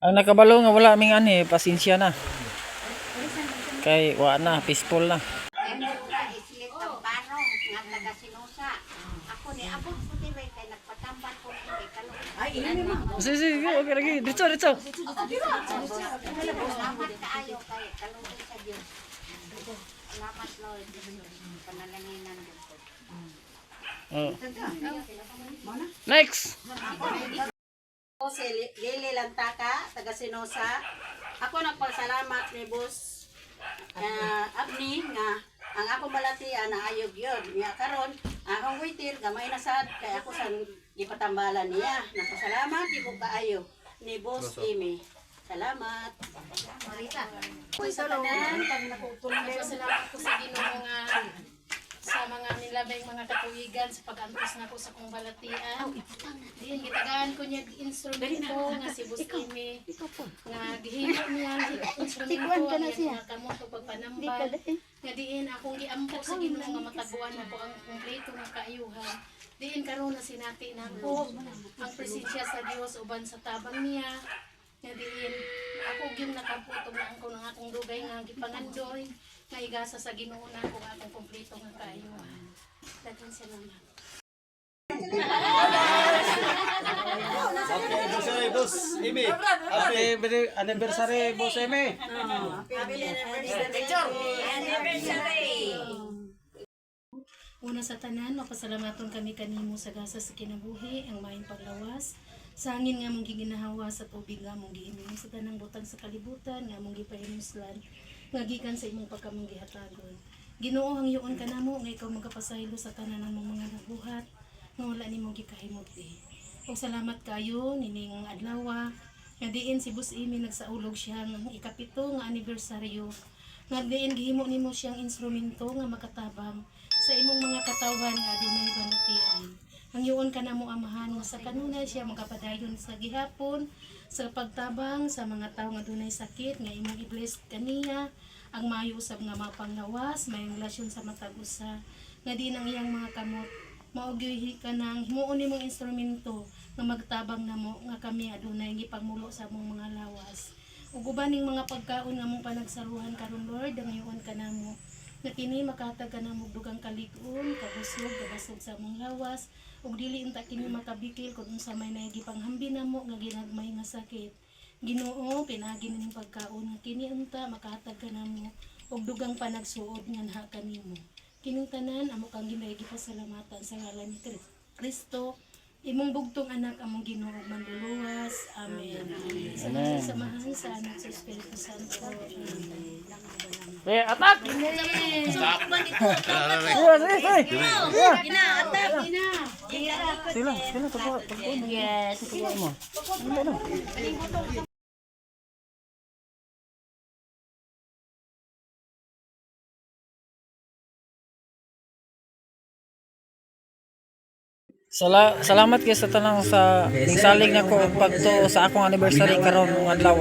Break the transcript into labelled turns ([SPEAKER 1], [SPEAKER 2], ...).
[SPEAKER 1] Ang nakabalo nga wala ming ani, pasensya na. Kay wa na, peaceful na. Sige, sige, okay lagi. Dito, dito.
[SPEAKER 2] Salamat kaayo kay kalong sa Dios. Salamat Lord. Panalanginan ko.
[SPEAKER 1] Oh. Next.
[SPEAKER 3] Ako si Li- Lily Lantaka, taga Sinosa. Ako nagpasalamat ni Boss uh, Abni nga ang ako malatian na ayog yun. Niya karon akong waitir gamay na sad kay ako sa gipatambalan niya. Nagpasalamat di ko kaayo ni Boss Amy. Salamat.
[SPEAKER 4] sa tanan, nagpasalamat ko sa Ginoo nga sa mga nilabay mga katuwigan sa pag-antos na ko sa kong balatian. Diyan gitagaan ko niya instrumento nga si Bus Amy. Nga gihimo niya instrumento nga mga kamot o pagpanambal. Nga diin akong giampo sa Ginoo nga mataguan ako ang kumpleto nga kaayuhan. Diin karon na sinati nako ang presensya sa Dios uban sa tabang niya. Nga diin ako gyud nakaputog na ako ng akong dugay nga gipangandoy nga igasa sa Ginoo na ako nga akong kompleto nga kaayuhan. Daghang salamat.
[SPEAKER 1] Happy birthday- anniversary, Boss Eme.
[SPEAKER 4] Una sa tanan, mapasalamaton kami kanimo sa gasa sa kinabuhi, ang maayong paglawas. Sa hangin nga mong giginahawa sa tubig nga mong giinom sa tanang butang sa kalibutan nga mong gipahimuslan nga gikan sa imong pagkamong gihatagon. Ginoo ang yuon kanamo nga ikaw magapasaylo sa tanan ng mga nabuhat nga wala nimong gikahimot eh. O salamat kayo nining adlaw nga diin si Bus Imi nagsaulog siya ng ikapito nga anibersaryo nga diin gihimo nimo siyang instrumento nga makatabang sa imong mga katawan nga adunay banutian. Ang yuon ka na mo amahan nga sa kanunay siya magapadayon sa gihapon sa pagtabang sa mga tawo nga dunay sakit nga imong i-bless kaniya. Ang maayo usab nga mapanglawas may relasyon sa matag usa nga di nang iyang mga kamot maugyoy ka nang himuon nimong instrumento nga magtabang namo nga kami adunay gipagmulo sa among mga lawas. Ug uban ning mga pagkaon nga mong panagsaruhan karon Lord ang iyon ka namo nga kini makatag ka namo dugang kalig-on kabusog kabasog sa among lawas. Ug dili unta kini makabikil kun unsa may naigipanghambi namo nga ginagmay nga sakit. Ginoo pinagi ning pagkaon nga kini unta makahatag ka namo ug dugang panagsuod nga naha kanimo kining tanan amo kang ginay gipasalamatan sa ngalan ni Kri- Kristo. Imong bugtong anak among Ginoo manluluwas. Amen. Sa
[SPEAKER 1] Amen.
[SPEAKER 4] samahan sa anak sa Espiritu Santo. Amen
[SPEAKER 1] Eh, attack!
[SPEAKER 4] Gina, atap, gina.
[SPEAKER 1] Sila, sila, mo. Yes. Pagkuha mo. Na? Sala salamat kay sa tanang sa ningsalig nako pagto sa akong anniversary karon ng adlaw.